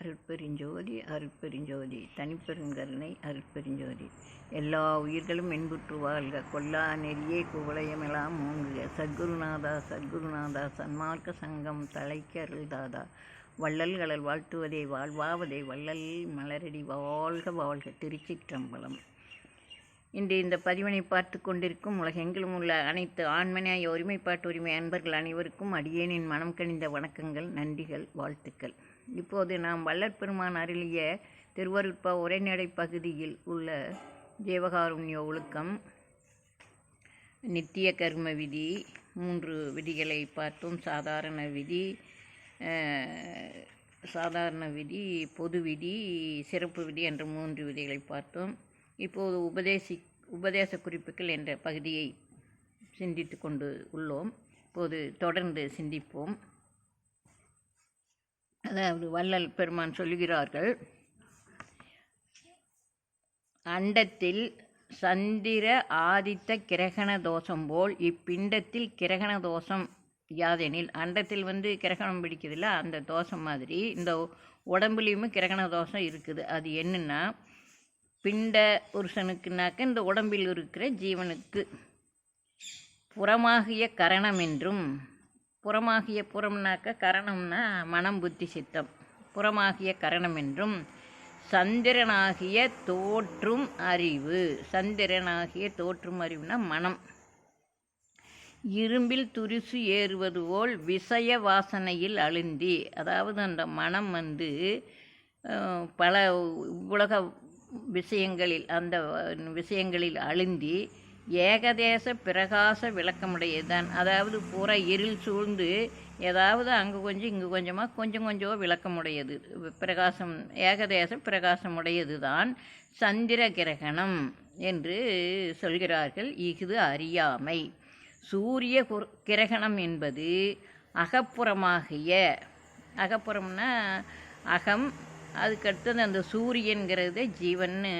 அருட்பெருஞ்சோதி அருட்பெருஞ்சோதி. தனிப்பெருங்கருணை அருட்பெருஞ்சோதி. எல்லா உயிர்களும் இன்புற்று வாழ்க. கொல்லா நெறியே குவளையமெல்லாம் மூங்குக சத்குருநாதா சத்குருநாதா. சன்மார்க்க சங்கம் தலைக்கு அருள்தாதா. வள்ளல்களல் வாழ்த்துவதே வாழ்வாவதே. வள்ளல் மலரடி வாழ்க வாழ்க. திருச்சிற்றம்பலம். இன்று இந்த பதிவினை பார்த்து கொண்டிருக்கும் உலகெங்கிலும் உள்ள அனைத்து ஆண்மனைய ஒருமைப்பாட்டு உரிமை அன்பர்கள் அனைவருக்கும் அடியேனின் மனம் கனிந்த வணக்கங்கள் நன்றிகள் வாழ்த்துக்கள். இப்போது நாம் வள்ளற்பெருமான் அருளிய திருவருட்ப உரைநடை பகுதியில் உள்ள ஜீவகாருண்ய ஒழுக்கம் நித்திய கர்ம விதி மூன்று விதிகளை பார்த்தோம். சாதாரண விதி சாதாரண விதி பொது விதி சிறப்பு விதி என்ற மூன்று விதிகளை பார்த்தோம். இப்போது உபதேசி உபதேச குறிப்புகள் என்ற பகுதியை சிந்தித்து கொண்டு உள்ளோம். இப்போது தொடர்ந்து சிந்திப்போம். அதாவது வள்ளல் பெருமான் சொல்கிறார்கள் அண்டத்தில் சந்திர ஆதித்த கிரகண தோஷம் போல் இப்பிண்டத்தில் கிரகண தோஷம் யாதெனில்? அண்டத்தில் வந்து கிரகணம் பிடிக்குதுல்ல அந்த தோஷம் மாதிரி இந்த உடம்புலேயுமே கிரகண தோஷம் இருக்குது. அது என்னென்னா பிண்ட புருஷனுக்குனாக்க இந்த உடம்பில் இருக்கிற ஜீவனுக்கு புறமாகிய கரணம் என்றும் புறமாகிய புறம்னாக்க கரணம்னா மனம் புத்தி சித்தம். புறமாகிய கரணம் என்றும் சந்திரனாகிய தோற்றும் அறிவு. சந்திரனாகிய தோற்றும் அறிவுனா மனம். இரும்பில் துரிசு ஏறுவது போல் விஷய வாசனையில் அழுந்தி. அதாவது அந்த மனம் வந்து பல உலக விஷயங்களில் அந்த விஷயங்களில் அழுந்தி ஏகதேச பிரகாச விளக்கமுடையதுதான். அதாவது பூரா இருள் சூழ்ந்து ஏதாவது அங்கே கொஞ்சம் இங்கே கொஞ்சமாக கொஞ்சம் கொஞ்சம் விளக்கமுடையது. பிரகாசம் ஏகதேச பிரகாசமுடையது தான் சந்திர கிரகணம் என்று சொல்கிறார்கள். இஃது அறியாமை. சூரிய கிரகணம் என்பது அகப்புறமாகிய அகப்புறம்னா அகம் அதுக்கடுத்தது அந்த சூரியன்கிறது ஜீவன்னு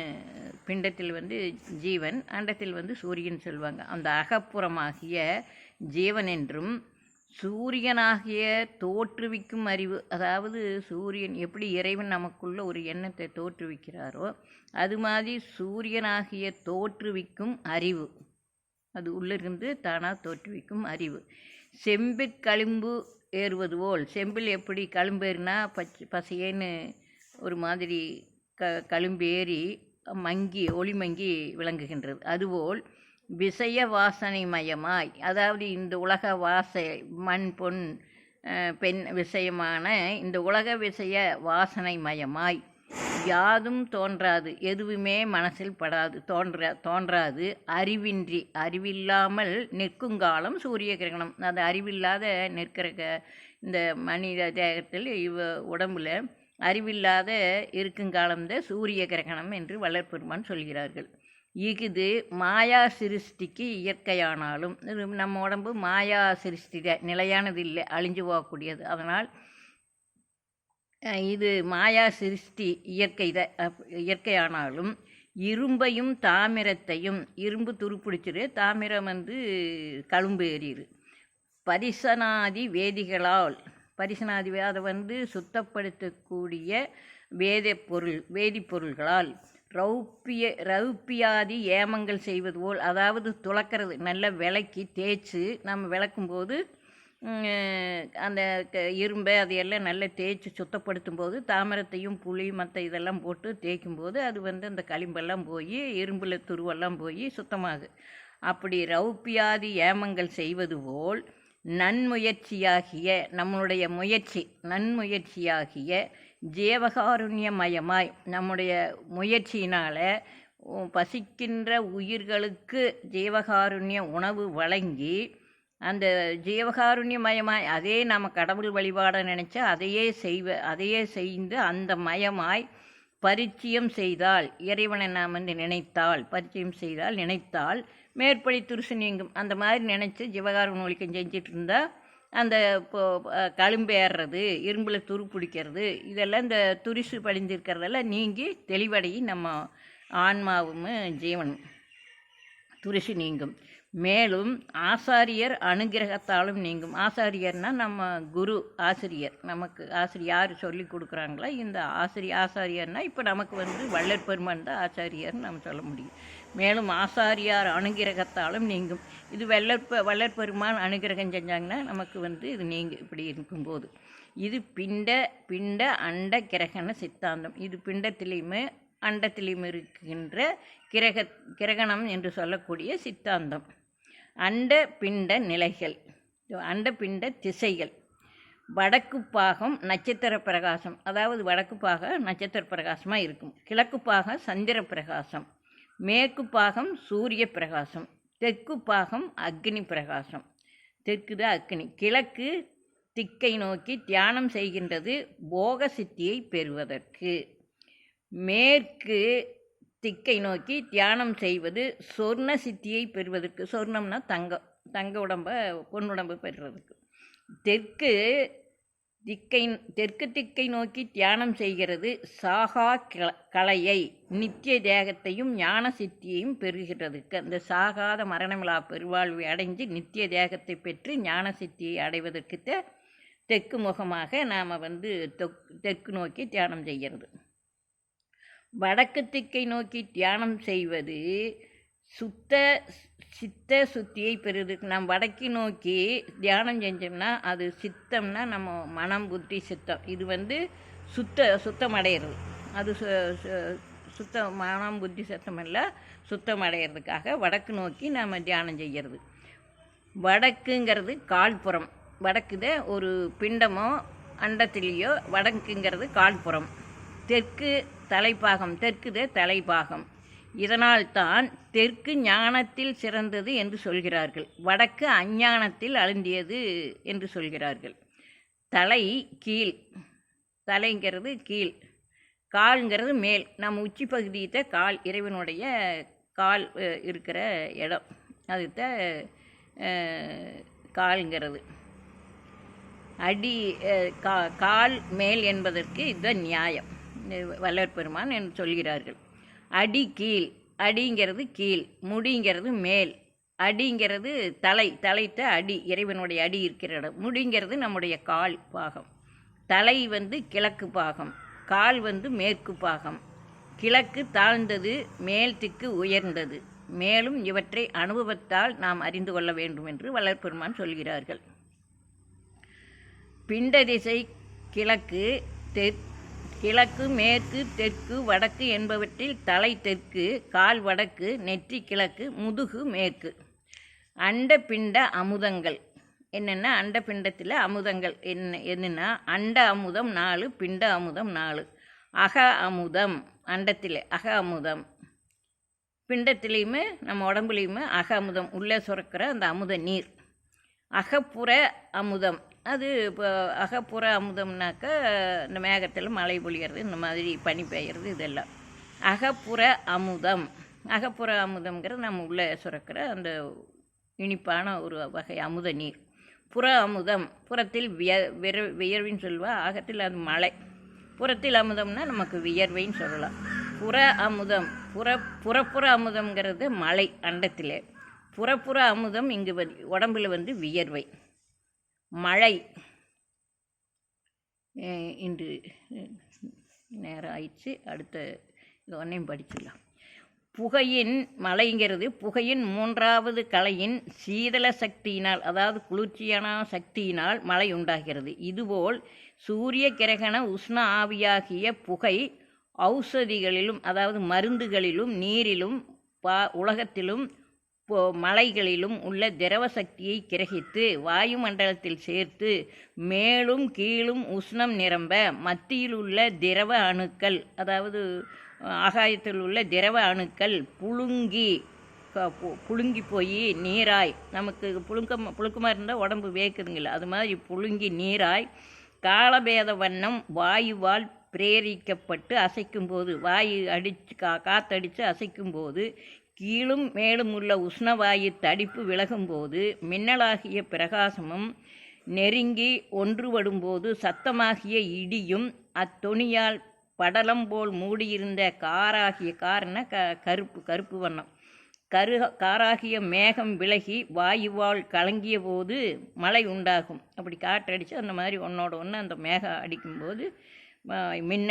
பிண்டத்தில் வந்து ஜீவன் அண்டத்தில் வந்து சூரியன் சொல்லுவாங்க அந்த அகப்புறமாகிய ஜீவன் என்றும் சூரியனாகிய தோற்றுவிக்கும் அறிவு அதாவது சூரியன் எப்படி இறைவன் நமக்குள்ள ஒரு எண்ணத்தை தோற்றுவிக்கிறாரோ அது மாதிரி சூரியனாகிய தோற்றுவிக்கும் அறிவு. அது உள்ளிருந்து தானாக தோற்றுவிக்கும் அறிவு. செம்பிற் களிம்பு ஏறுவது போல் செம்பில் எப்படி களிம்பு ஏறினா பச் பசையேன்னு ஒரு மாதிரி க களிம்பு ஏறி மங்கி ஒளி மங்கி விளங்குகின்றது. அதுபோல் விஷய வாசனை மயமாய் அதாவது இந்த உலக வாசை மண் பொன் பெண் விஷயமான இந்த உலக விஷய வாசனை மயமாய் யாதும் தோன்றாது எதுவுமே மனசில் படாது தோன்ற தோன்றாது அறிவின்றி அறிவில்லாமல் நிற்கும் காலம் சூரிய கிரகணம். அது அறிவில்லாத நிற்கிற க- இந்த மனித தேகத்தில் இவ உடம்புல அறிவில்லாத இருக்குங்காலம்தான் சூரிய கிரகணம் என்று வளர்ப்பெருமான் சொல்கிறார்கள். இஃது மாயா சிருஷ்டிக்கு இயற்கையானாலும் நம்ம உடம்பு மாயா சிருஷ்டி நிலையானது இல்லை அழிஞ்சு போகக்கூடியது. அதனால் இது மாயா சிருஷ்டி இயற்கை தான் இயற்கையானாலும் இரும்பையும் தாமிரத்தையும் இரும்பு துருப்பிடிச்சிரு தாமிரம் வந்து கழும்பு ஏறிடு பரிசனாதி வேதிகளால் பரிசனாதி அதை வந்து சுத்தப்படுத்தக்கூடிய வேத பொருள் வேதிப்பொருள்களால் ரௌப்பிய ரௌப்பியாதி ஏமங்கள் செய்வது போல் அதாவது துளக்கிறது நல்ல விளக்கி தேய்ச்சி நம்ம விளக்கும்போது அந்த க- இரும்பை அதையெல்லாம் நல்லா தேய்ச்சி சுத்தப்படுத்தும் போது தாமரத்தையும் புளி மற்ற இதெல்லாம் போட்டு தேய்க்கும் போது அது வந்து அந்த களிம்பெல்லாம் போய் இரும்பில் துருவெல்லாம் போய் சுத்தமாகுது. அப்படி ரௌப்பியாதி ஏமங்கள் செய்வது போல் நன்முயற்சியாகிய நம்மளுடைய முயற்சி நன்முயற்சியாகிய ஜீவகாருண்யமயமாய் நம்முடைய முயற்சியினால் பசிக்கின்ற உயிர்களுக்கு ஜீவகாருண்ய உணவு வழங்கி அந்த ஜீவகாருண்யமயமாய் அதே நாம் கடவுள் வழிபாட நினச்சா அதையே செய்வ அதையே செய்து அந்த மயமாய் பரிச்சயம் செய்தால் இறைவனை நாம் வந்து நினைத்தால் பரிச்சயம் செய்தால் நினைத்தால் மேற்படி துருசு நீங்கும் அந்த மாதிரி நினச்சி ஜீவகாருண்ய ஒழிக்கம் செஞ்சிட்டு இருந்தால் அந்த இப்போ அஹ், ஏறுறது இரும்பில் துரு பிடிக்கிறது இதெல்லாம் இந்த துரிசு படிஞ்சிருக்கிறதெல்லாம் நீங்கி தெளிவடையும் நம்ம ஆன்மாவும் ஜீவனும். துரிசு நீங்கும். மேலும் ஆசாரியர் அனுகிரகத்தாலும் நீங்கும். ஆசாரியர்னா நம்ம குரு ஆசிரியர். நமக்கு ஆசிரியர் யார் சொல்லி கொடுக்குறாங்களோ இந்த ஆசிரிய ஆசாரியர்னா இப்போ நமக்கு வந்து வள்ளற் பெருமான் தான் ஆச்சாரியர்னு நம்ம சொல்ல முடியும். மேலும் ஆசாரியார் அனுகிரகத்தாலும் நீங்கும். இது வெள்ளற்ப வள்ளற் பெருமான் அனுகிரகம் செஞ்சாங்கன்னா நமக்கு வந்து இது நீங்க இப்படி இருக்கும்போது. இது பிண்ட பிண்ட அண்ட கிரகண சித்தாந்தம். இது பிண்டத்திலையுமே அண்டத்திலையும் இருக்கின்ற கிரக கிரகணம் என்று சொல்லக்கூடிய சித்தாந்தம். அண்ட பிண்ட நிலைகள். அண்ட பிண்ட திசைகள். வடக்கு பாகம் நட்சத்திர பிரகாசம். அதாவது வடக்கு பாகம் நட்சத்திர பிரகாசமாக இருக்கும். கிழக்கு பாகம் சந்திர பிரகாசம். மேற்கு பாகம் சூரிய பிரகாசம். தெற்கு பாகம் அக்னி பிரகாசம். தெற்கு தான் அக்னி. கிழக்கு திக்கை நோக்கி தியானம் செய்கின்றது போக சித்தியை பெறுவதற்கு. மேற்கு திக்கை நோக்கி தியானம் செய்வது சொர்ண சித்தியை பெறுவதற்கு. சொர்ணம்னா தங்கம். தங்க உடம்பை பொன்னுடம்பு பெறுறதுக்கு. தெற்கு திக்கை தெற்கு திக்கை நோக்கி தியானம் செய்கிறது சாகா கலையை நித்திய தேகத்தையும் ஞான சித்தியையும் பெறுகிறதுக்கு. அந்த சாகாத மரணமிலா பெருவாழ்வை அடைஞ்சு நித்திய தேகத்தை பெற்று ஞான சித்தியை அடைவதற்கு தெற்கு முகமாக நாம் வந்து தெற்கு நோக்கி தியானம் செய்கிறது. வடக்கு திக்கை நோக்கி தியானம் செய்வது சுத்த சித்த சுத்தியை பெறுது. நம்ம வடக்கு நோக்கி தியானம் செஞ்சோம்னா அது சித்தம்னா நம்ம மனம் புத்தி சித்தம். இது வந்து சுத்த சுத்தம் அடையிறது அது சு- சு- சுத்த மனம் புத்தி சித்தம் இல்லை சுத்தம் அடையிறதுக்காக வடக்கு நோக்கி நாம் தியானம் செய்கிறது வடக்குங்கிறது கால்புறம். வடக்குத ஒரு பிண்டமோ அண்டத்திலேயோ வடக்குங்கிறது கால்புறம். தெற்கு தலைப்பாகம் தெற்குதே தலைப்பாகம். இதனால் தான் தெற்கு ஞானத்தில் சிறந்தது என்று சொல்கிறார்கள். வடக்கு அஞ்ஞானத்தில் அழுந்தியது என்று சொல்கிறார்கள். தலை கீழ். தலைங்கிறது கீழ். கால்ங்கிறது மேல். நம்ம உச்சி பகுதியத்தை கால் இறைவனுடைய கால் இருக்கிற இடம். அதுத்த கால்ங்கிறது. அடி கா கால் மேல் என்பதற்கு இதுதான் நியாயம். இது பெருமான் என்று சொல்கிறார்கள். அடி கீழ் அடிங்கிறது கீழ் முடிங்கிறது மேல். அடிங்கிறது தலை தலைத்த அடி இறைவனுடைய அடி இருக்கிற இடம். முடிங்கிறது நம்முடைய கால் பாகம். தலை வந்து கிழக்கு பாகம் கால் வந்து மேற்கு பாகம். கிழக்கு தாழ்ந்தது மேல் திக்கு உயர்ந்தது. மேலும் இவற்றை அனுபவத்தால் நாம் அறிந்து கொள்ள வேண்டும் என்று வளர்ப்பெருமான் சொல்கிறார்கள். பிண்ட திசை கிழக்கு தெற்கு கிழக்கு மேற்கு தெற்கு வடக்கு என்பவற்றில் தலை தெற்கு கால் வடக்கு நெற்றி கிழக்கு முதுகு மேற்கு. அண்ட பிண்ட அமுதங்கள். என்னென்னா அண்ட பிண்டத்தில் அமுதங்கள். என்ன என்னென்னா அண்ட அமுதம் நாலு பிண்ட அமுதம் நாலு. அக அமுதம். அண்டத்தில் அக அமுதம். பிண்டத்திலையுமே நம்ம உடம்புலையுமே அக அமுதம். உள்ளே சுரக்கிற அந்த அமுத நீர். அகப்புற அமுதம். அது இப்போ அகப்புற அமுதம்னாக்க இந்த மேகத்தில் மழை பொழியறது இந்த மாதிரி பனி பெய்யறது இதெல்லாம். அகப்புற அமுதம். அகப்புற அமுதம்ங்கிறது நம்ம உள்ளே சுரக்கிற அந்த இனிப்பான ஒரு வகை அமுத நீர். புற அமுதம். புறத்தில் விய விர வியர்வின்னு சொல்லுவா அகத்தில் அது மழை. புறத்தில் அமுதம்னா நமக்கு வியர்வைன்னு சொல்லலாம். புற அமுதம். புற புறப்புற அமுதம்ங்கிறது மழை அண்டத்திலே. புறப்புற அமுதம் இங்கு வந்து உடம்புல வந்து வியர்வை. மழை. இன்று நேரம் ஆயிடுச்சு. அடுத்த இது ஒன்றையும் படிச்சிடலாம். புகையின் மலைங்கிறது புகையின் மூன்றாவது கலையின் சீதள சக்தியினால் அதாவது குளிர்ச்சியான சக்தியினால் மழை உண்டாகிறது. இதுபோல் சூரிய கிரகண உஷ்ண ஆவியாகிய புகை ஔஷதிகளிலும் அதாவது மருந்துகளிலும் நீரிலும் பா உலகத்திலும் மலைகளிலும் உள்ள திரவ சக்தியை கிரகித்து வாயுமண்டலத்தில் சேர்த்து மேலும் கீழும் உஷ்ணம் நிரம்ப மத்தியில் உள்ள திரவ அணுக்கள் அதாவது ஆகாயத்தில் உள்ள திரவ அணுக்கள் புழுங்கி பு- புழுங்கி போய் நீராய் நமக்கு புழுக்கம் புழுக்கமாக இருந்தால் உடம்பு வேக்குதுங்கள அது மாதிரி புழுங்கி நீராய் காலபேத வண்ணம் வாயுவால் பிரேரிக்கப்பட்டு அசைக்கும்போது வாயு அடித்து கா காத்தடித்து அசைக்கும்போது கீழும் மேலும் உள்ள உஷ்ணவாயு தடிப்பு விலகும்போது மின்னலாகிய பிரகாசமும் நெருங்கி ஒன்றுபடும்போது சத்தமாகிய இடியும் அத்தொனியால் படலம் போல் மூடியிருந்த காராகிய கார்ன க கருப்பு கருப்பு வண்ணம். கரு காராகிய மேகம் விலகி வாயுவால் கலங்கிய போது மழை உண்டாகும். அப்படி காற்றடிச்சு அந்த மாதிரி ஒன்றோட ஒன்று அந்த மேகம் அடிக்கும்போது மின்ன